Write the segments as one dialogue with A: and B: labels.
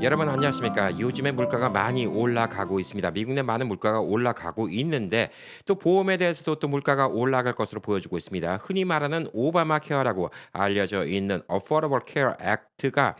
A: 여러분 안녕하십니까? 요즘에 물가가 많이 올라가고 있습니다. 미국 내 많은 물가가 올라가고 있는데 또 보험에 대해서도 또 물가가 올라갈 것으로 보여지고 있습니다. 흔히 말하는 오바마 케어라고 알려져 있는 Affordable Care Act가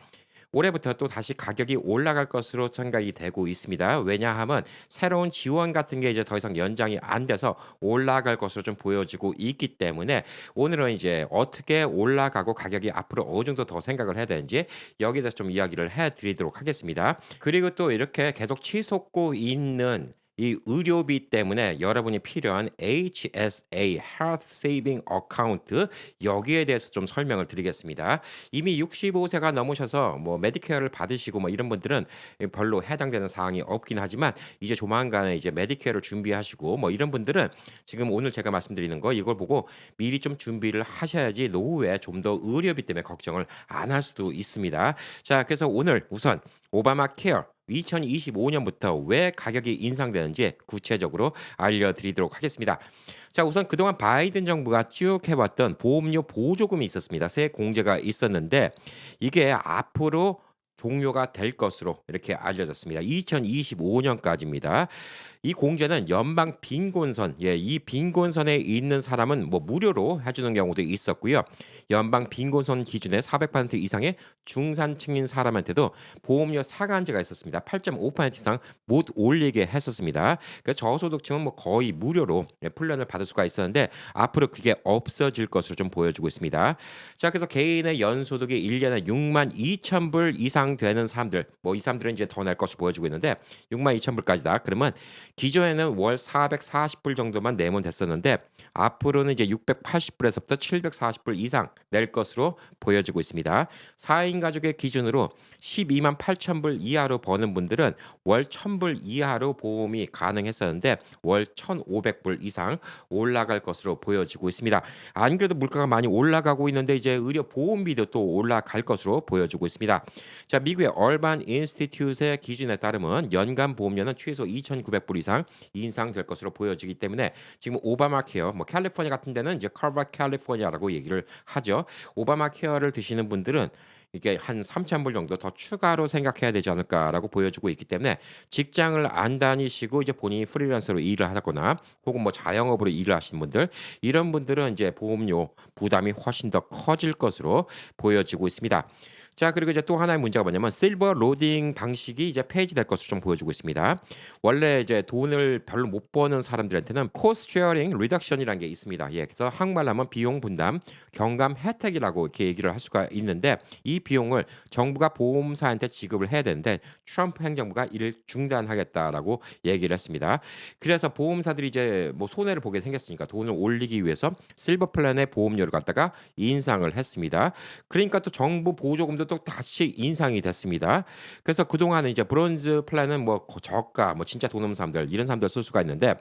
A: 올해부터 또 다시 가격이 올라갈 것으로 생각이 되고 있습니다. 왜냐하면 새로운 지원 같은 게 이제 더 이상 연장이 안 돼서 올라갈 것으로 좀 보여지고 있기 때문에 오늘은 이제 어떻게 올라가고 가격이 앞으로 어느 정도 더 생각을 해야 되는지 여기에 대해서 좀 이야기를 해 드리도록 하겠습니다. 그리고 또 이렇게 계속 치솟고 있는 이 의료비 때문에 여러분이 필요한 HSA Health Saving Account 여기에 대해서 좀 설명을 드리겠습니다. 이미 65세가 넘으셔서 뭐 메디케어를 받으시고 뭐 이런 분들은 별로 해당되는 사항이 없긴 하지만 이제 조만간에 이제 메디케어를 준비하시고 뭐 이런 분들은 지금 오늘 제가 말씀드리는 거 이걸 보고 미리 좀 준비를 하셔야지 노후에 좀 더 의료비 때문에 걱정을 안 할 수도 있습니다. 자, 그래서 오늘 우선 오바마 케어 2025년부터 왜 가격이 인상되는지 구체적으로 알려드리도록 하겠습니다. 자, 우선 그동안 바이든 정부가 쭉 해왔던 보험료 보조금이 있었습니다. 세 공제가 있었는데 이게 앞으로 종료가 될 것으로 이렇게 알려졌습니다. 2025년까지입니다. 이 공제는 연방 빈곤선, 예, 이 빈곤선에 있는 사람은 뭐 무료로 해주는 경우도 있었고요. 연방 빈곤선 기준의 400% 이상의 중산층인 사람한테도 보험료 상한제가 있었습니다. 8.5% 이상 못 올리게 했었습니다. 그래서 저소득층은 뭐 거의 무료로 예, 플랜을 받을 수가 있었는데 앞으로 그게 없어질 것으로 좀 보여주고 있습니다. 자, 그래서 개인의 연소득이 1년에 6만 2천 불 이상 되는 사람들, 뭐 이 사람들은 이제 더 날 것으로 보여주고 있는데 6만 2천 불까지다. 그러면 기존에는 월 440불 정도만 내면 됐었는데 앞으로는 이제 680불에서부터 740불 이상 낼 것으로 보여지고 있습니다. 4인 가족의 기준으로 12만 8천 불 이하로 버는 분들은 월 1000불 이하로 보험이 가능했었는데 월 1,500불 이상 올라갈 것으로 보여지고 있습니다. 안 그래도 물가가 많이 올라가고 있는데 이제 의료 보험비도 또 올라갈 것으로 보여지고 있습니다. 자, 미국의 얼반 인스티튜트의 기준에 따르면 연간 보험료는 최소 2,900불 이상 인상될 것으로 보여지기 때문에 지금 오바마 케어, 뭐 캘리포니아 같은 데는 이제 커버 캘리포니아라고 얘기를 하죠. 오바마 케어를 드시는 분들은 이게 한 3천 불 정도 더 추가로 생각해야 되지 않을까라고 보여주고 있기 때문에 직장을 안 다니시고 이제 본인이 프리랜서로 일을 하거나 혹은 뭐 자영업으로 일을 하시는 분들 이런 분들은 이제 보험료 부담이 훨씬 더 커질 것으로 보여지고 있습니다. 자, 그리고 이제 또 하나의 문제가 뭐냐면 실버 로딩 방식이 이제 폐지될 것으로 좀 보여주고 있습니다. 원래 이제 돈을 별로 못 버는 사람들한테는 코스트 쉐어링 리덕션이라는 게 있습니다. 예, 그래서 한국말로 하면 비용 분담, 경감 혜택이라고 이렇게 얘기를 할 수가 있는데 이 비용을 정부가 보험사한테 지급을 해야 되는데 트럼프 행정부가 이를 중단하겠다라고 얘기를 했습니다. 그래서 보험사들이 이제 뭐 손해를 보게 생겼으니까 돈을 올리기 위해서 실버 플랜의 보험료를 갖다가 인상을 했습니다. 그러니까 또 정부 보조금도 또 다시 인상이 됐습니다. 그래서 그동안은 이제 브론즈 플랜은 뭐 저가 뭐 진짜 돈 없는 사람들 이런 사람들 쓸 수가 있는데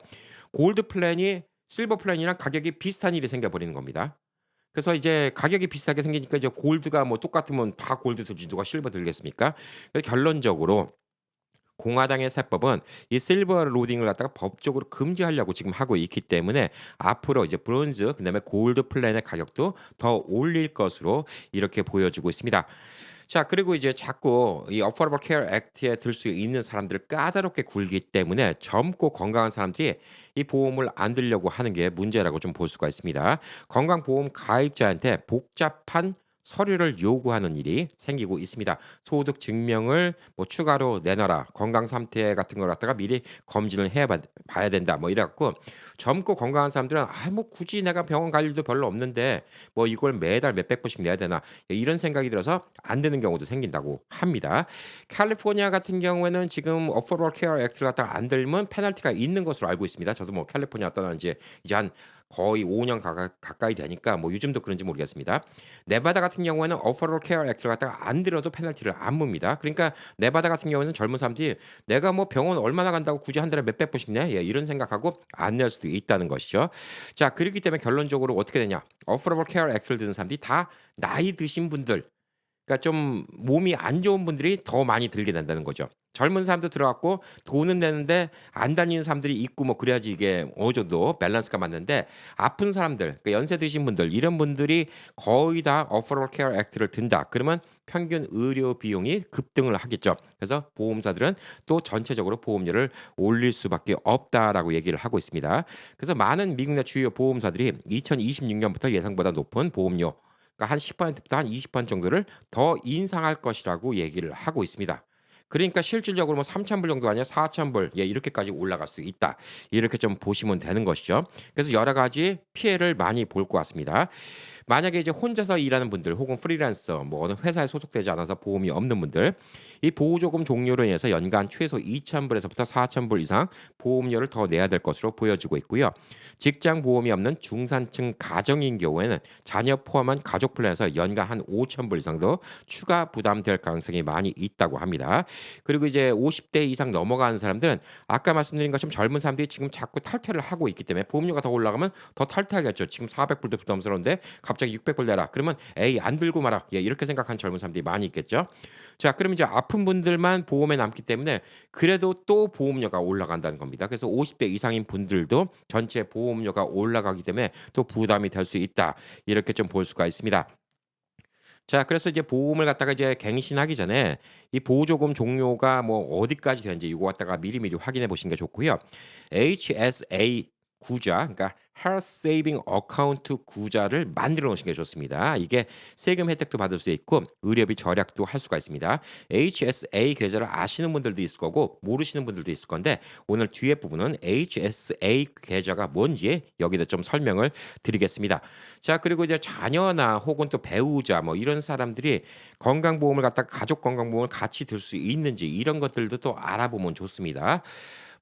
A: 골드 플랜이 실버 플랜이랑 가격이 비슷한 일이 생겨 버리는 겁니다. 그래서 이제 가격이 비슷하게 생기니까 이제 골드가 뭐 똑같으면 다 골드 들지 누가 실버 들겠습니까? 결론적으로 공화당의 세법은 이 실버 로딩을 갖다가 법적으로 금지하려고 지금 하고 있기 때문에 앞으로 이제 브론즈 그다음에 골드 플랜의 가격도 더 올릴 것으로 이렇게 보여지고 있습니다. 자, 그리고 이제 자꾸 이 Affordable Care Act에 들 수 있는 사람들을 까다롭게 굴기 때문에 젊고 건강한 사람들이 이 보험을 안 들려고 하는 게 문제라고 좀 볼 수가 있습니다. 건강보험 가입자한테 복잡한 서류를 요구하는 일이 생기고 있습니다. 소득 증명을 뭐 추가로 내놔라. 건강 상태 같은 걸 갖다가 미리 검진을 해 봐야 된다. 뭐 이래 갖고 젊고 건강한 사람들은 아 뭐 굳이 내가 병원 갈 일도 별로 없는데 뭐 이걸 매달 몇백 불씩 내야 되나 이런 생각이 들어서 안 되는 경우도 생긴다고 합니다. 캘리포니아 같은 경우에는 지금 어포더블 케어 액트를 갖다가 안 들면 페널티가 있는 것으로 알고 있습니다. 저도 뭐 캘리포니아 떠난 지 이제 한 거의 5년 가까 가까이 되니까 뭐 요즘도 그런지 모르겠습니다. 네바다 같은 경우에는 어퍼럴 케어 액트를 갖다가 안 들어도 페널티를 안 묻니다. 그러니까 네바다 같은 경우에는 젊은 사람들이 내가 뭐 병원 얼마나 간다고 굳이 한 달에 몇백 불씩 내? 예, 이런 생각하고 안 낼 수도 있다는 것이죠. 자, 그렇기 때문에 결론적으로 어떻게 되냐? 어퍼러블 케어 액트를 드는 사람들이 다 나이 드신 분들 그러니까 좀 몸이 안 좋은 분들이 더 많이 들게 된다는 거죠. 젊은 사람도 들어갔고 돈은 내는데 안 다니는 사람들이 있고 뭐 그래야지 이게 어느 정도 밸런스가 맞는데 아픈 사람들, 그러니까 연세 드신 분들 이런 분들이 거의 다 어퍼럴 케어 액트를 든다. 그러면 평균 의료 비용이 급등을 하겠죠. 그래서 보험사들은 또 전체적으로 보험료를 올릴 수밖에 없다라고 얘기를 하고 있습니다. 그래서 많은 미국 내 주요 보험사들이 2026년부터 예상보다 높은 보험료 그러니까 한 10%부터 한 20% 정도를 더 인상할 것이라고 얘기를 하고 있습니다. 그러니까 실질적으로 뭐 3,000불 정도 아니야 4,000불 예 이렇게까지 올라갈 수도 있다. 이렇게 좀 보시면 되는 것이죠. 그래서 여러 가지 피해를 많이 볼 것 같습니다. 만약에 이제 혼자서 일하는 분들 혹은 프리랜서 뭐 어느 회사에 소속되지 않아서 보험이 없는 분들 이 보호조금 종료로 인해서 연간 최소 2,000불에서부터 4,000불 이상 보험료를 더 내야 될 것으로 보여지고 있고요. 직장 보험이 없는 중산층 가정인 경우에는 자녀 포함한 가족 플랜에서 연간 한 5,000불 이상도 추가 부담될 가능성이 많이 있다고 합니다. 그리고 이제 50대 이상 넘어가는 사람들은 아까 말씀드린 것처럼 젊은 사람들이 지금 자꾸 탈퇴를 하고 있기 때문에 보험료가 더 올라가면 더 탈퇴하겠죠. 지금 400불도 부담스러운데 갑자기 600불 내라. 그러면 에이 안 들고 말아. 예, 이렇게 생각하는 젊은 사람들이 많이 있겠죠. 자, 그럼 이제 아픈 분들만 보험에 남기 때문에 그래도 또 보험료가 올라간다는 겁니다. 그래서 50대 이상인 분들도 전체 보험료가 올라가기 때문에 또 부담이 될 수 있다. 이렇게 좀 볼 수가 있습니다. 자, 그래서 이제 보험을 갖다가 이제 갱신하기 전에 이 보조금 종료가 뭐 어디까지 되는지 이거 갖다가 미리미리 확인해 보시는 게 좋고요. HSA 구자, 그러니까 Health Saving Account 구자를 만들어 놓으시는 게 좋습니다. 이게 세금 혜택도 받을 수 있고 의료비 절약도 할 수가 있습니다. HSA 계좌를 아시는 분들도 있을 거고 모르시는 분들도 있을 건데 오늘 뒤에 부분은 HSA 계좌가 뭔지 여기다 좀 설명을 드리겠습니다. 자, 그리고 이제 자녀나 혹은 또 배우자 뭐 이런 사람들이 건강보험을 갖다가 가족 건강보험을 같이 들 수 있는지 이런 것들도 또 알아보면 좋습니다.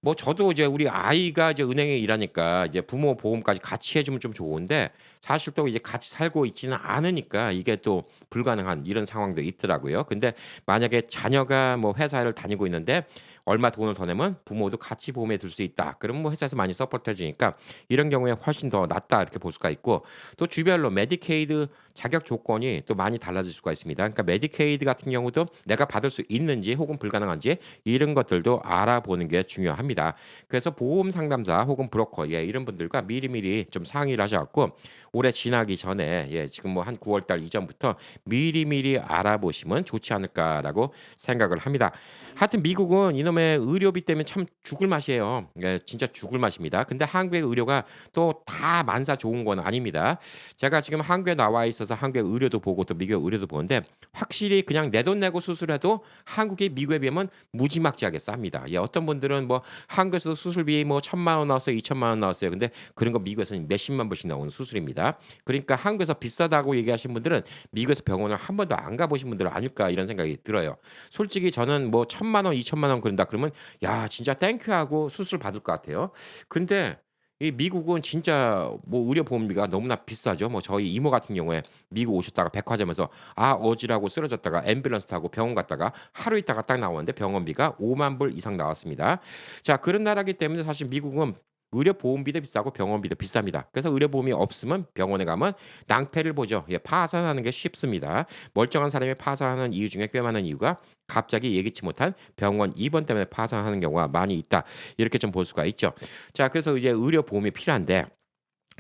A: 뭐 저도 이제 우리 아이가 이제 은행에 일하니까 이제 부모 보험까지 같이 해주면 좀 좋은데 사실 또 이제 같이 살고 있지는 않으니까 이게 또 불가능한 이런 상황도 있더라고요. 근데 만약에 자녀가 뭐 회사를 다니고 있는데 얼마 돈을 더 내면 부모도 같이 보험에 들 수 있다. 그럼 뭐 회사에서 많이 서포트 해주니까 이런 경우에 훨씬 더 낫다 이렇게 볼 수가 있고 또 주별로 메디케이드 자격 조건이 또 많이 달라질 수가 있습니다. 그러니까 메디케이드 같은 경우도 내가 받을 수 있는지 혹은 불가능한지 이런 것들도 알아보는 게 중요합니다. 그래서 보험 상담사 혹은 브로커 예, 이런 분들과 미리미리 좀 상의를 하셔갖고 올해 지나기 전에 예, 지금 뭐 한 9월달 이전부터 미리미리 알아보시면 좋지 않을까라고 생각을 합니다. 하여튼 미국은 이놈의 의료비 때문에 참 죽을 맛이에요. 예, 진짜 죽을 맛입니다. 근데 한국의 의료가 또 다 만사 좋은 건 아닙니다. 제가 지금 한국에 나와 있어서 한국의 의료도 보고 또 미국 의료도 보는데 확실히 그냥 내 돈 내고 수술해도 한국이 미국에 비하면 무지막지하게 쌉니다. 예, 어떤 분들은 뭐 한국에서도 수술비 뭐 천만 원 나왔어요, 이천만 원 나왔어요. 근데 그런 거 미국에서는 몇십만 불씩 나오는 수술입니다. 그러니까 한국에서 비싸다고 얘기하신 분들은 미국에서 병원을 한 번도 안 가보신 분들은 아닐까 이런 생각이 들어요. 솔직히 저는 뭐 천만 원, 이천만 원 그런다 그러면 야 진짜 땡큐 하고 수술 받을 것 같아요. 근데 이 미국은 진짜 뭐 의료 보험비가 너무나 비싸죠. 뭐 저희 이모 같은 경우에 미국 오셨다가 백화점에서 아 어지라고 쓰러졌다가 앰뷸런스 타고 병원 갔다가 하루 있다가 딱 나오는데 병원비가 5만 불 이상 나왔습니다. 자 그런 나라기 때문에 사실 미국은 의료 보험비도 비싸고 병원비도 비쌉니다. 그래서 의료 보험이 없으면 병원에 가면 낭패를 보죠. 예, 파산하는 게 쉽습니다. 멀쩡한 사람이 파산하는 이유 중에 꽤 많은 이유가 갑자기 예기치 못한 병원 입원 때문에 파산하는 경우가 많이 있다. 이렇게 좀 볼 수가 있죠. 자, 그래서 이제 의료 보험이 필요한데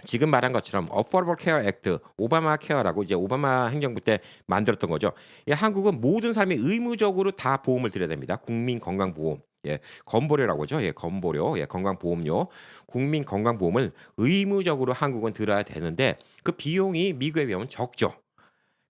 A: 지금 말한 것처럼 Affordable Care Act, 오바마 케어라고 이제 오바마 행정부 때 만들었던 거죠. 이 한국은 모든 사람이 의무적으로 다 보험을 들여야 됩니다. 국민 건강 보험. 예, 건보료라고 하죠. 예, 건보료, 예, 건강보험료, 국민 건강보험을 의무적으로 한국은 들어야 되는데 그 비용이 미국에 비하면 적죠.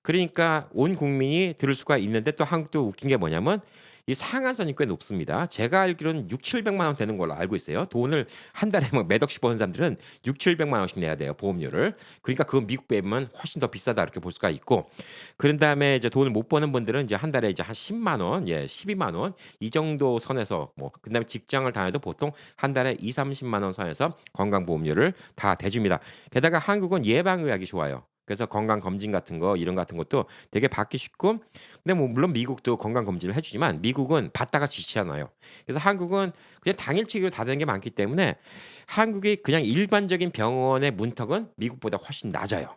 A: 그러니까 온 국민이 들을 수가 있는데 또 한국도 웃긴 게 뭐냐면 이 상한선이 꽤 높습니다. 제가 알기로는 6, 700만 원 되는 걸로 알고 있어요. 돈을 한 달에 막몇 억씩 버는 사람들은 6, 700만 원씩 내야 돼요. 보험료를. 그러니까 그건 미국 배면 훨씬 더 비싸다 이렇게 볼 수가 있고. 그런 다음에 이제 돈을 못 버는 분들은 이제 한 달에 이제 한 10만 원, 예, 12만 원 이 정도 선에서 뭐 그다음에 직장을 다녀도 보통 한 달에 2, 30만 원 선에서 건강보험료를 다 대줍니다. 게다가 한국은 예방의학이 좋아요. 그래서 건강 검진 같은 거 이런 같은 것도 되게 받기 쉽고 근데 뭐 물론 미국도 건강 검진을 해주지만 미국은 받다가 지치잖아요. 그래서 한국은 그냥 당일치기로 다 되는 게 많기 때문에 한국이 그냥 일반적인 병원의 문턱은 미국보다 훨씬 낮아요.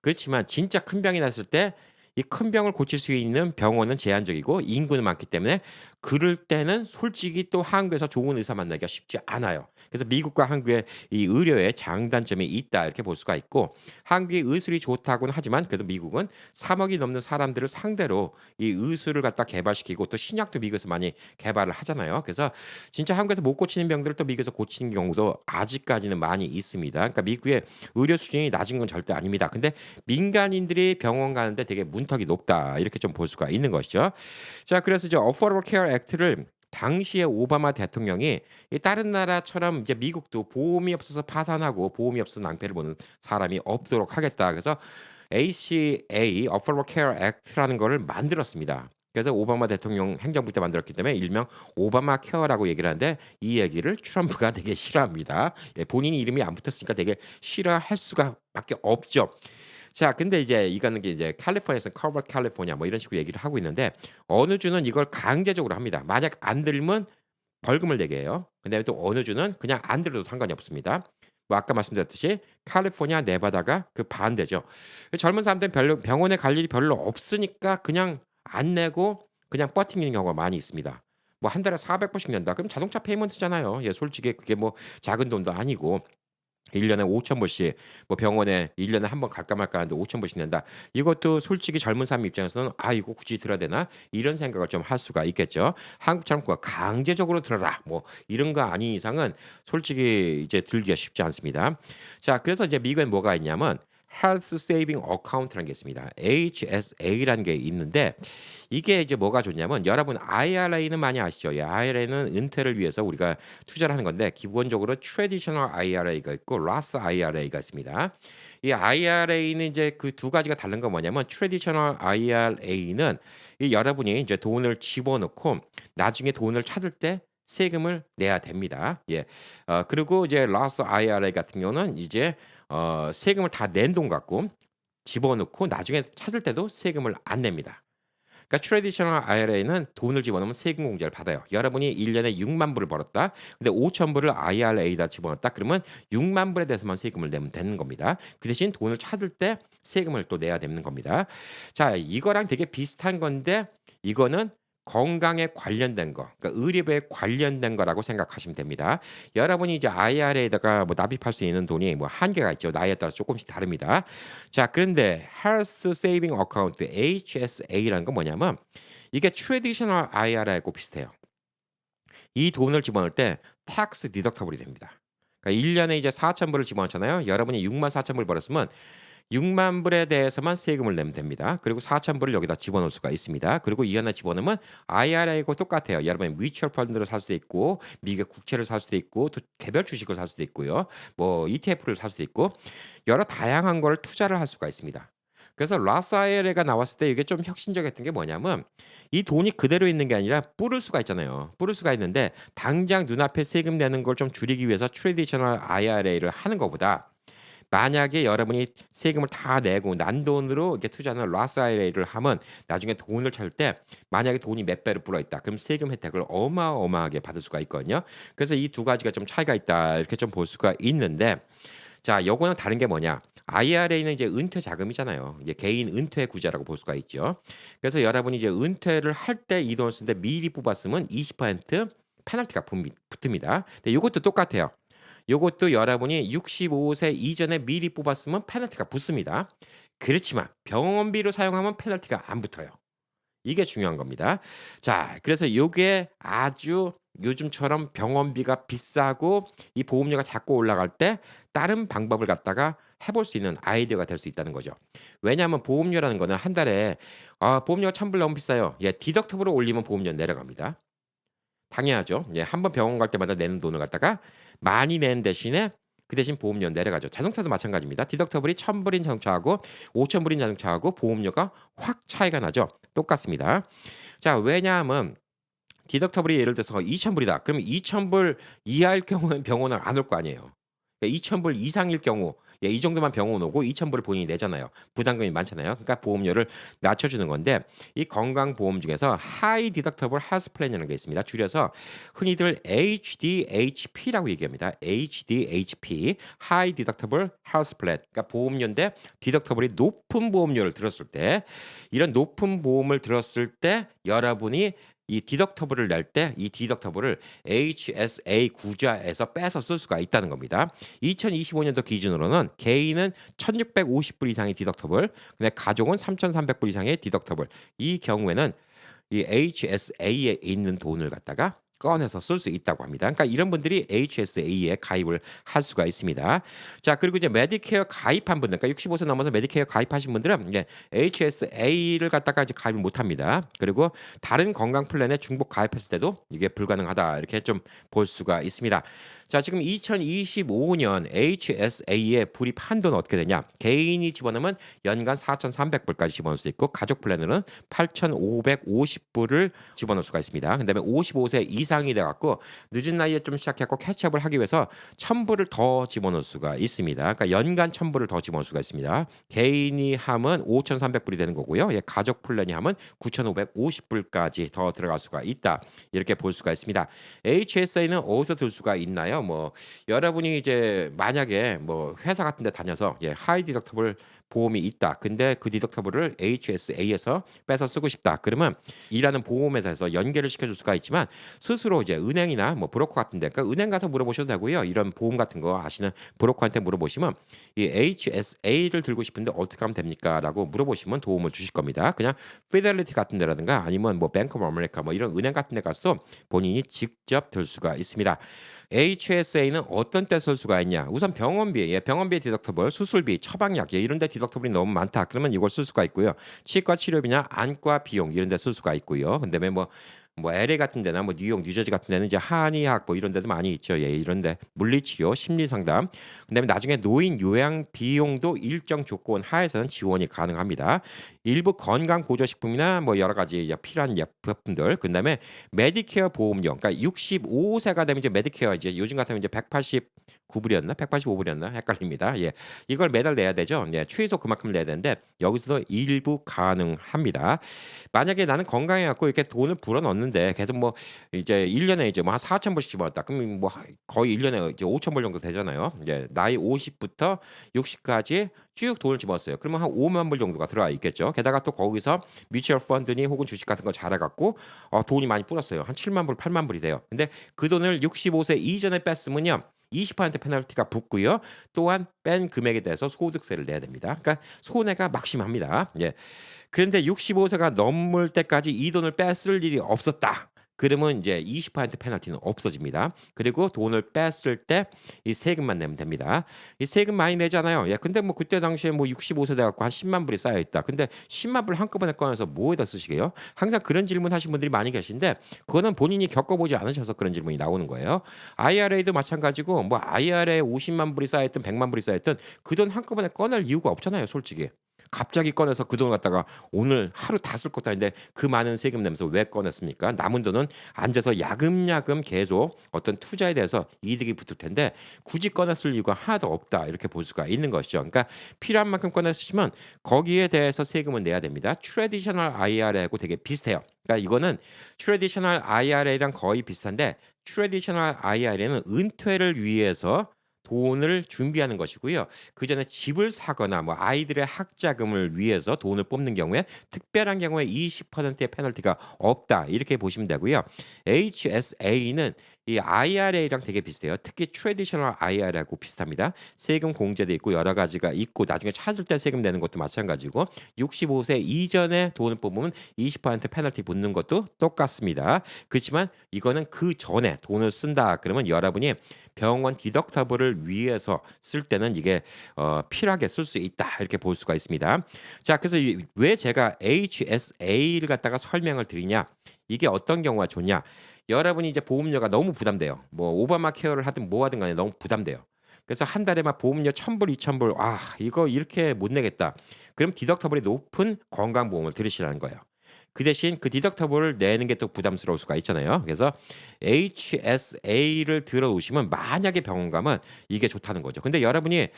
A: 그렇지만 진짜 큰 병이 났을 때 이 큰 병을 고칠 수 있는 병원은 제한적이고 인구는 많기 때문에 그럴 때는 솔직히 또 한국에서 좋은 의사 만나기가 쉽지 않아요. 그래서 미국과 한국의 이 의료에 장단점이 있다 이렇게 볼 수가 있고 한국의 의술이 좋다고는 하지만 그래도 미국은 3억이 넘는 사람들을 상대로 이 의술을 갖다 개발시키고 또 신약도 미국에서 많이 개발을 하잖아요. 그래서 진짜 한국에서 못 고치는 병들을 또 미국에서 고치는 경우도 아직까지는 많이 있습니다. 그러니까 미국의 의료 수준이 낮은 건 절대 아닙니다. 근데 민간인들이 병원 가는데 되게 문턱이 높다 이렇게 좀 볼 수가 있는 것이죠. 자, 그래서 이제 Affordable Act를 당시에 오바마 대통령이 이 다른 나라처럼 이제 미국도 보험이 없어서 파산하고 보험이 없어서 낭패를 보는 사람이 없도록 하겠다. 그래서 ACA Affordable Care Act라는 거를 만들었습니다. 그래서 오바마 대통령 행정부 때 만들었기 때문에 일명 오바마 케어라고 얘기를 하는데 이 얘기를 트럼프가 되게 싫어합니다. 예, 본인 이름이 안 붙었으니까 되게 싫어할 수가 밖에 없죠. 자, 근데 이제 이거는 게 이제 캘리포니아에서 커버 캘리포니아 뭐 이런 식으로 얘기를 하고 있는데 어느 주는 이걸 강제적으로 합니다. 만약 안 들면 벌금을 내게 해요. 근데 또 어느 주는 그냥 안 들어도 상관이 없습니다. 뭐 아까 말씀드렸듯이 캘리포니아, 네바다가 그 반대죠. 젊은 사람들은 별로 병원에 갈 일이 별로 없으니까 그냥 안 내고 그냥 버티는 경우가 많이 있습니다. 뭐 한 달에 400불씩 낸다. 그럼 자동차 페이먼트잖아요. 예, 솔직히 그게 뭐 작은 돈도 아니고 1년에 5천 불씩 뭐 병원에 1년에 한 번 갈까 말까 하는데 5천 불씩 낸다. 이것도 솔직히 젊은 사람 입장에서는 아 이거 굳이 들어야 되나 이런 생각을 좀 할 수가 있겠죠. 한국처럼 그거 강제적으로 들어라 뭐 이런 거 아닌 이상은 솔직히 이제 들기가 쉽지 않습니다. 자 그래서 이제 미국엔 뭐가 있냐면 Health Saving Account라는 게 있습니다. HSA라는 게 있는데 이게 이제 뭐가 좋냐면 여러분 IRA는 많이 아시죠? 이 IRA는 은퇴를 위해서 우리가 투자를 하는 건데 기본적으로 Traditional IRA가 있고 Roth IRA가 있습니다. 이 IRA는 이제 그 두 가지가 다른 건 뭐냐면 Traditional IRA는 이 여러분이 이제 돈을 집어넣고 나중에 돈을 찾을 때 세금을 내야 됩니다. 예. 어, 그리고 이제 Roth IRA 같은 경우는 이제 어, 세금을 다 낸 돈 갖고 집어넣고 나중에 찾을 때도 세금을 안 냅니다. 그러니까 트레디셔널 IRA는 돈을 집어넣으면 세금 공제를 받아요. 여러분이 1년에 6만 불을 벌었다. 근데 5천 불을 IRA에다 집어넣었다. 그러면 6만 불에 대해서만 세금을 내면 되는 겁니다. 그 대신 돈을 찾을 때 세금을 또 내야 되는 겁니다. 자, 이거랑 되게 비슷한 건데 이거는 건강에 관련된 거, 그러니까 의료에 관련된 거라고 생각하시면 됩니다. 여러분이 이제 IRA에다가 뭐 납입할 수 있는 돈이 뭐 한계가 있죠. 나이에 따라서 조금씩 다릅니다. 자, 그런데 Health Saving Account HSA라는 건 뭐냐면 이게 트레디셔널 IRA하고 비슷해요. 이 돈을 집어넣을 때 텍스 디덕터블이 됩니다. 그러니까 1년에 이제 4천 불을 집어넣잖아요. 여러분이 6만 4천 불 벌었으면 6만 불에 대해서만 세금을 내면 됩니다. 그리고 4천 불을 여기다 집어넣을 수가 있습니다. 그리고 이 하나 집어넣으면 IRA하고 똑같아요. 여러분이 뮤추얼 펀드를 살 수도 있고 미국 국채를 살 수도 있고 또 개별 주식을 살 수도 있고요. 뭐 ETF를 살 수도 있고 여러 다양한 걸 투자를 할 수가 있습니다. 그래서 IRA가 나왔을 때 이게 좀 혁신적이었던 게 뭐냐면 이 돈이 그대로 있는 게 아니라 뿌를 수가 있잖아요. 뿌를 수가 있는데 당장 눈앞에 세금 내는 걸 좀 줄이기 위해서 트레디셔널 IRA를 하는 것보다 만약에 여러분이 세금을 다 내고 난 돈으로 이렇게 투자하는 라스 IRA를 하면 나중에 돈을 찾을 때 만약에 돈이 몇 배로 불어 있다. 그럼 세금 혜택을 어마어마하게 받을 수가 있거든요. 그래서 이 두 가지가 좀 차이가 있다. 이렇게 좀 볼 수가 있는데 자, 요거는 다른 게 뭐냐? IRA는 이제 은퇴 자금이잖아요. 이제 개인 은퇴 구제라고 볼 수가 있죠. 그래서 여러분이 이제 은퇴를 할 때 이 돈을 쓰는데 미리 뽑았으면 20% 페널티가 붙습니다. 근데 이것도 똑같아요. 요것도 여러분이 65세 이전에 미리 뽑았으면 페널티가 붙습니다. 그렇지만 병원비로 사용하면 페널티가 안 붙어요. 이게 중요한 겁니다. 자, 그래서 요게 아주 요즘처럼 병원비가 비싸고 이 보험료가 자꾸 올라갈 때 다른 방법을 갖다가 해볼 수 있는 아이디어가 될 수 있다는 거죠. 왜냐하면 보험료라는 거는 한 달에 아, 보험료가 천불 너무 비싸요. 예, 디덕트블을 올리면 보험료 내려갑니다. 당연하죠. 예, 한 번 병원 갈 때마다 내는 돈을 갖다가 많이 낸 대신에 그 대신 보험료 내려가죠. 자동차도 마찬가지입니다. 디덕터블이 1000불인 자동차하고 5000불인 자동차하고 보험료가 확 차이가 나죠. 똑같습니다. 자, 왜냐하면 디덕터블이 예를 들어서 2000불이다. 그러면 2000불 이하일 경우는 병원을 안 올 거 아니에요. 그러니까 2000불 이상일 경우 예, 이 정도만 병원 오고 2,000불을 본인이 내잖아요. 부담금이 많잖아요. 그러니까 보험료를 낮춰주는 건데 이 건강보험 중에서 하이 디덕터블 헬스 플랜이라는 게 있습니다. 줄여서 흔히들 HDHP라고 얘기합니다. HDHP 하이 디덕터블 헬스 플랜. 그러니까 보험료인데 디덕터블이 높은 보험료를 들었을 때 이런 높은 보험을 들었을 때 여러분이 이 디덕터블을 낼 때 이 디덕터블을 HSA 구좌에서 빼서 쓸 수가 있다는 겁니다. 2025년도 기준으로는 개인은 1,650불 이상의 디덕터블, 근데 가족은 3,300불 이상의 디덕터블. 이 경우에는 이 HSA에 있는 돈을 갖다가 꺼내서 쓸 수 있다고 합니다. 그러니까 이런 분들이 HSA에 가입을 할 수가 있습니다. 자, 그리고 이제 메디케어 가입한 분들, 그러니까 65세 넘어서 메디케어 가입하신 분들은 이제 HSA를 갖다가 이제 가입을 못 합니다. 그리고 다른 건강 플랜에 중복 가입했을 때도 이게 불가능하다. 이렇게 좀 볼 수가 있습니다. 자, 지금 2025년 HSA의 불입 한도는 어떻게 되냐? 개인이 집어넣으면 연간 4,300불까지 집어넣을 수 있고 가족 플랜으로는 8,550불을 집어넣을 수가 있습니다. 그다음에 55세 이상 이 돼 갖고 늦은 나이에 좀 시작했고 캐치업을 하기 위해서 1,000불을 더 집어넣을 수가 있습니다. 그러니까 연간 1,000불을 더 집어넣을 수가 있습니다. 개인이 하면 5,300불이 되는 거고요. 예, 가족 플랜이 하면 9,550불까지 더 들어갈 수가 있다. 이렇게 볼 수가 있습니다. HSA는 어디서 들 수가 있나요? 뭐 여러분이 이제 만약에 뭐 회사 같은 데 다녀서 예, 하이 디덕터블 보험이 있다. 근데 그 디덕터블을 HSA에서 빼서 쓰고 싶다. 그러면 일하는 보험회사에서 연계를 시켜줄 수가 있지만 스스로 이제 은행이나 뭐 브로커 같은 데 그러니까 은행 가서 물어보셔도 되고요. 이런 보험 같은 거 아시는 브로커한테 물어보시면 이 HSA를 들고 싶은데 어떻게 하면 됩니까?라고 물어보시면 도움을 주실 겁니다. 그냥 피델리티 같은 데라든가 아니면 뭐 뱅크 오브 아메리카 뭐 이런 은행 같은 데 가서도 본인이 직접 들 수가 있습니다. HSA는 어떤 때 쓸 수가 있냐? 우선 병원비, 예, 병원비 디덕터블, 수술비, 처방약 예, 이런 데 디덕 터블이 너무 많다. 그러면 이걸 쓸 수가 있고요. 치과 치료비나 안과 비용 이런 데 쓸 수가 있고요. 근데 뭐뭐 LA 같은 데나 뭐 뉴욕, 뉴저지 같은 데는 이제 한의학 뭐 이런 데도 많이 있죠. 예, 이런 데 물리치료, 심리 상담. 그다음에 나중에 노인 요양 비용도 일정 조건 하에서는 지원이 가능합니다. 일부 건강 보조식품이나 뭐 여러 가지 이제 필요한 약품들. 그다음에 메디케어 보험료. 그러니까 65세가 되면 이제 메디케어 이제 요즘 같으면 이제 189불이었나? 185불이었나? 헷갈립니다. 예. 이걸 매달 내야 되죠. 예. 최소 그만큼 내야 되는데 여기서도 일부 가능합니다. 만약에 나는 건강해 갖고 이렇게 돈을 불어 넣는데 계속 뭐 이제 1년에 이제 뭐 한 4,000불씩 집어넣었다. 그러면 뭐 거의 1년에 이제 5,000불 정도 되잖아요. 예. 나이 50부터 60까지 쭉 돈을 집어넣었어요. 그러면 한 5만 불 정도가 들어와 있겠죠. 게다가 또 거기서 뮤추얼 펀드니 혹은 주식 같은 거 잘해 갖고 어, 돈이 많이 불었어요. 한 7만 불, 8만 불이 돼요. 근데 그 돈을 65세 이전에 뺐으면요. 20% 페널티가 붙고요. 또한 뺀 금액에 대해서 소득세를 내야 됩니다. 그러니까 손해가 막심합니다. 예. 그런데 65세가 넘을 때까지 이 돈을 뺐을 일이 없었다. 그러면 이제 20% 페널티는 없어집니다. 그리고 돈을 뺐을 때 이 세금만 내면 됩니다. 이 세금 많이 내잖아요. 예, 근데 뭐 그때 당시에 뭐 65세 돼 갖고 한 10만 불이 쌓여 있다. 근데 10만 불 한꺼번에 꺼내서 뭐에다 쓰시게요? 항상 그런 질문 하신 분들이 많이 계신데 그거는 본인이 겪어보지 않으셔서 그런 질문이 나오는 거예요. IRA도 마찬가지고 뭐 IRA에 50만 불이 쌓여 있든 100만 불이 쌓여 있든 그 돈 한꺼번에 꺼낼 이유가 없잖아요, 솔직히. 갑자기 꺼내서 그 돈을 갖다가 오늘 하루 다 쓸 것도 아닌데 그 많은 세금 내면서 왜 꺼냈습니까? 남은 돈은 앉아서 야금야금 계속 어떤 투자에 대해서 이득이 붙을 텐데 굳이 꺼냈을 이유가 하나도 없다 이렇게 볼 수가 있는 것이죠. 그러니까 필요한 만큼 꺼냈으시면 거기에 대해서 세금을 내야 됩니다. 트레디셔널 IRA하고 되게 비슷해요. 그러니까 이거는 트레디셔널 IRA랑 거의 비슷한데 트레디셔널 IRA는 은퇴를 위해서 돈을 준비하는 것이고요. 그 전에 집을 사거나 뭐 아이들의 학자금을 위해서 돈을 뽑는 경우에 특별한 경우에 20%의 페널티가 없다. 이렇게 보시면 되고요. HSA는 이 IRA랑 되게 비슷해요. 특히 트레디셔널 IRA하고 비슷합니다. 세금 공제도 있고 여러 가지가 있고 나중에 찾을 때 세금 내는 것도 마찬가지고 65세 이전에 돈을 뽑으면 20% 페널티 붙는 것도 똑같습니다. 그렇지만 이거는 그 전에 돈을 쓴다. 그러면 여러분이 병원 디덕터블을 위해서 쓸 때는 이게 어, 필요하게 쓸 수 있다 이렇게 볼 수가 있습니다. 자, 그래서 이, 왜 제가 HSA를 갖다가 설명을 드리냐? 이게 어떤 경우가 좋냐? 여러분이 이제 보험료가 너무 부담돼요. 뭐 오바마 케어를 하든 뭐 하든 간에 너무 부담돼요. 그래서 한 달에 막 보험료 1,000불, 2,000불, 아, 이거 이렇게 못 내겠다. 그럼 디덕터블이 높은 건강보험을 들으시라는 거예요. 그 대신 그 디덕터블을 내는 게 또 부담스러울 수가 있잖아요. 그래서 HSA를 들어오시면 만약에 병원 가면 이게 좋다는 거죠. 근데 여러분이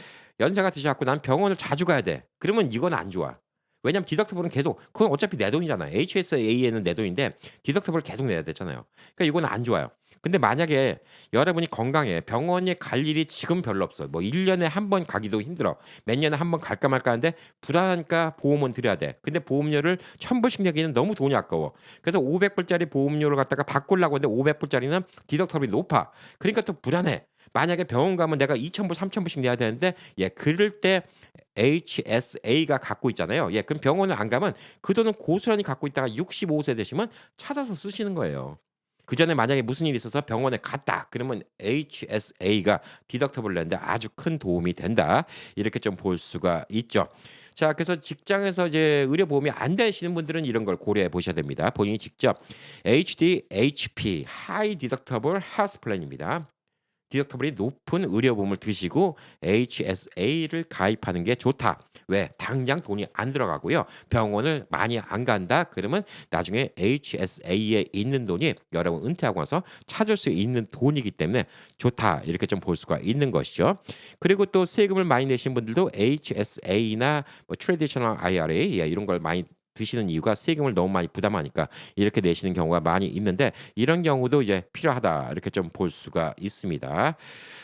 A: 연세가 드셔갖고 난 병원을 자주 가야 돼. 그러면 이건 안 좋아. 왜냐면 디덕터블은 계속 그건 어차피 내 돈이잖아요. HSA에는 내 돈인데 디덕터블을 계속 내야 되잖아요. 그러니까 이건 안 좋아요. 근데 만약에 여러분이 건강해 병원에 갈 일이 지금 별로 없어. 뭐 1년에 한 번 가기도 힘들어. 몇 년에 한 번 갈까 말까 하는데 불안하니까 보험은 들여야 돼. 근데 보험료를 1000불씩 내기는 너무 돈이 아까워. 그래서 500불짜리 보험료를 갖다가 바꾸려고 하는데 500불짜리는 디덕터블이 높아. 그러니까 또 불안해. 만약에 병원 가면 내가 2,000불, 3,000불씩 내야 되는데 예, 그럴 때 HSA가 갖고 있잖아요. 예, 그럼 병원을 안 가면 그 돈은 고스란히 갖고 있다가 65세 되시면 찾아서 쓰시는 거예요. 그 전에 만약에 무슨 일이 있어서 병원에 갔다. 그러면 HSA가 디덕터블 내는데 아주 큰 도움이 된다. 이렇게 좀 볼 수가 있죠. 자, 그래서 직장에서 이제 의료 보험이 안 되시는 분들은 이런 걸 고려해 보셔야 됩니다. 본인이 직접 HDHP 하이 디덕터블 헬스 플랜입니다. 디덕터블이 높은 의료보험을 드시고 HSA를 가입하는 게 좋다. 왜? 당장 돈이 안 들어가고요. 병원을 많이 안 간다. 그러면 나중에 HSA에 있는 돈이 여러분 은퇴하고 나서 찾을 수 있는 돈이기 때문에 좋다. 이렇게 좀 볼 수가 있는 것이죠. 그리고 또 세금을 많이 내신 분들도 HSA나 뭐 트레디셔널 IRA 예, 이런 걸 많이 드시는 이유가 세금을 너무 많이 부담하니까 이렇게 내시는 경우가 많이 있는데 이런 경우도 이제 필요하다 이렇게 좀 볼 수가 있습니다.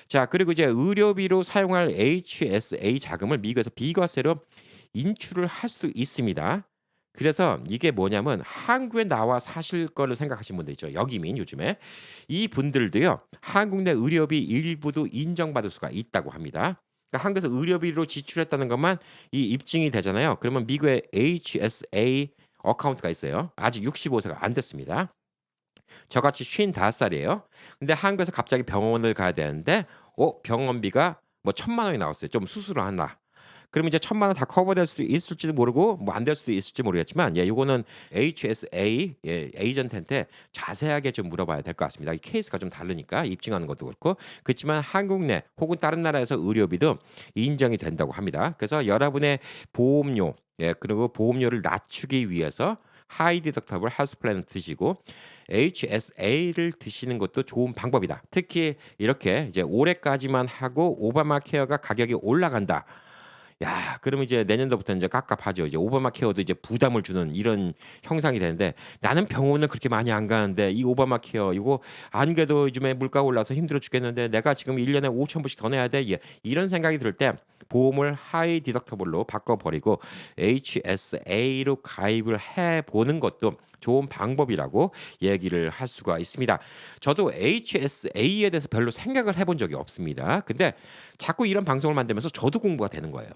A: 자 그리고 이제 의료비로 사용할 HSA 자금을 미국에서 비과세로 인출을 할 수도 있습니다. 그래서 이게 뭐냐면 한국에 나와 사실 거를 생각하시는 분들 있죠. 여기민 요즘에 이 분들도요. 한국 내 의료비 일부도 인정받을 수가 있다고 합니다. 그러니까 한국에서 의료비로 지출했다는 것만 이 입증이 되잖아요. 그러면 미국의 HSA 어카운트가 있어요. 아직 65세가 안 됐습니다. 저같이 55살이에요. 근데 한국에서 갑자기 병원을 가야 되는데 어 병원비가 뭐 천만 원이 나왔어요. 좀 수술을 하나. 그러면 이제 천만 원 다 커버될 수도 있을지도 모르고 뭐 안 될 수도 있을지 모르겠지만 예 요거는 HSA 예 에이전트한테 자세하게 좀 물어봐야 될 것 같습니다. 이 케이스가 좀 다르니까 입증하는 것도 그렇고 그렇지만 한국 내 혹은 다른 나라에서 의료비도 인정이 된다고 합니다. 그래서 여러분의 보험료 예 그리고 보험료를 낮추기 위해서 하이 디덕터블 헬스 플랜을 드시고 HSA를 드시는 것도 좋은 방법이다. 특히 이렇게 이제 올해까지만 하고 오바마 케어가 가격이 올라간다. 야 그러면 이제 내년도부터 이제 깝깝하죠. 이제 오바마 케어도 이제 부담을 주는 이런 형상이 되는데 나는 병원을 그렇게 많이 안 가는데 이 오바마 케어 이거 안 그래도 요즘에 물가 올라서 힘들어 죽겠는데 내가 지금 1년에 5천 불씩 더 내야 돼. 예, 이런 생각이 들 때 보험을 하이 디덕터블로 바꿔 버리고 HSA로 가입을 해 보는 것도 좋은 방법이라고 얘기를 할 수가 있습니다. 저도 HSA에 대해서 별로 생각을 해본 적이 없습니다. 근데 자꾸 이런 방송을 만들면서 저도 공부가 되는 거예요.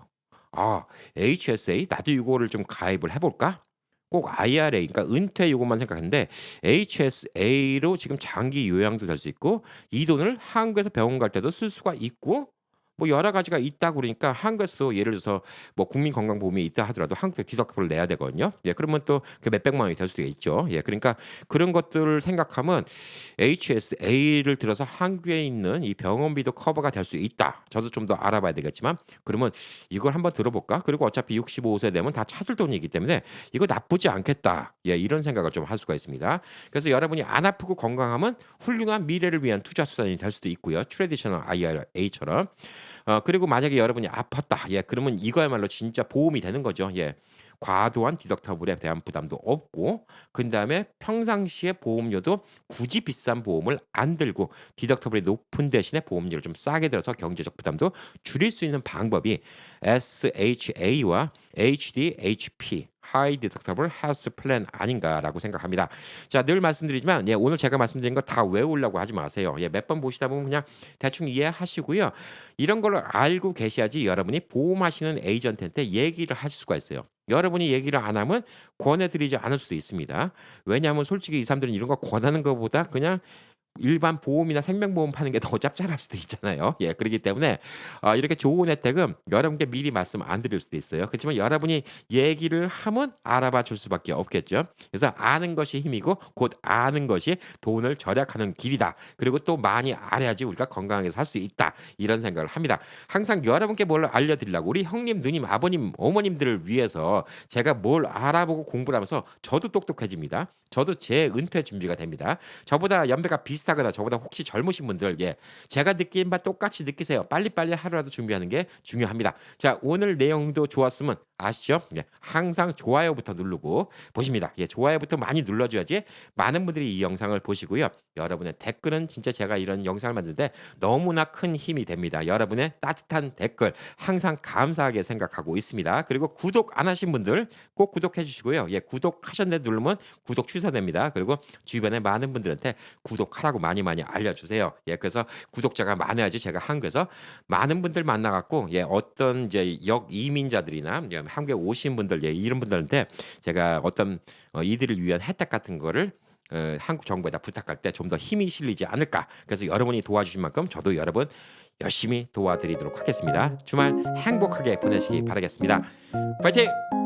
A: 아, HSA 나도 이거를 좀 가입을 해볼까? 꼭 IRA, 그러니까 은퇴 요것만 생각했는데 HSA로 지금 장기 요양도 될 수 있고 이 돈을 한국에서 병원 갈 때도 쓸 수가 있고 뭐 여러 가지가 있다 그러니까 한국에서도 예를 들어서 뭐 국민건강보험이 있다 하더라도 한국에 디덕터블을 내야 되거든요. 예, 그러면 또 그 몇백만 원이 될 수도 있죠. 예, 그러니까 그런 것들을 생각하면 HSA를 들어서 한국에 있는 이 병원비도 커버가 될 수 있다. 저도 좀 더 알아봐야 되겠지만 그러면 이걸 한번 들어볼까? 그리고 어차피 65세 되면 다 찾을 돈이기 때문에 이거 나쁘지 않겠다. 예, 이런 생각을 좀 할 수가 있습니다. 그래서 여러분이 안 아프고 건강하면 훌륭한 미래를 위한 투자 수단이 될 수도 있고요. 트레디셔널 IRA처럼 어 그리고 만약에 여러분이 아팠다. 예 그러면 이거야말로 진짜 보험이 되는 거죠. 예. 과도한 디덕터블에 대한 부담도 없고 그 다음에 평상시에 보험료도 굳이 비싼 보험을 안 들고 디덕터블이 높은 대신에 보험료를 좀 싸게 들어서 경제적 부담도 줄일 수 있는 방법이 SHA와 HDHP 하이 디덕터블 헬스 플랜 아닌가라고 생각합니다. 자, 늘 말씀드리지만 예, 오늘 제가 말씀드린 거 다 외우려고 하지 마세요. 예, 몇 번 보시다 보면 그냥 대충 이해하시고요. 이런 걸 알고 계셔야지 여러분이 보험하시는 에이전트한테 얘기를 하실 수가 있어요. 여러분이 얘기를 안 하면 권해드리지 않을 수도 있습니다. 왜냐하면 솔직히 이 사람들은 이런 거 권하는 것보다 그냥 일반 보험이나 생명보험 파는 게 더 짭짤할 수도 있잖아요. 예. 그렇기 때문에 아 이렇게 좋은 혜택은 여러분께 미리 말씀 안 드릴 수도 있어요. 그렇지만 여러분이 얘기를 하면 알아봐 줄 수밖에 없겠죠. 그래서 아는 것이 힘이고 곧 아는 것이 돈을 절약하는 길이다. 그리고 또 많이 알아야지 우리가 건강하게 살 수 있다. 이런 생각을 합니다. 항상 여러분께 뭘 알려드리려고 우리 형님, 누님, 아버님, 어머님들을 위해서 제가 뭘 알아보고 공부를 하면서 저도 똑똑해집니다. 저도 제 은퇴 준비가 됩니다. 저보다 연배가 비슷 하거나 저보다 혹시 젊으신 분들 예 제가 느낀 바 똑같이 느끼세요. 빨리빨리 하루라도 준비하는 게 중요합니다. 자 오늘 내용도 좋았으면 아시죠? 예, 항상 좋아요부터 누르고 보십니다. 예, 좋아요부터 많이 눌러줘야지 많은 분들이 이 영상을 보시고요. 여러분의 댓글은 진짜 제가 이런 영상을 만드는데 너무나 큰 힘이 됩니다. 여러분의 따뜻한 댓글 항상 감사하게 생각하고 있습니다. 그리고 구독 안 하신 분들 꼭 구독해 주시고요. 예, 구독하셨네 누르면 구독 취소됩니다. 그리고 주변에 많은 분들한테 구독하라 고 많이 많이 알려주세요. 예, 그래서 구독자가 많아야지 제가 한국에서 많은 분들 만나갖고 예, 어떤 이제 역 이민자들이나 예, 한국에 오신 분들 예, 이런 분들한테 제가 어떤 어, 이들을 위한 혜택 같은 거를 어, 한국 정부에다 부탁할 때 좀 더 힘이 실리지 않을까. 그래서 여러분이 도와주신 만큼 저도 여러분 열심히 도와드리도록 하겠습니다. 주말 행복하게 보내시기 바라겠습니다. 파이팅!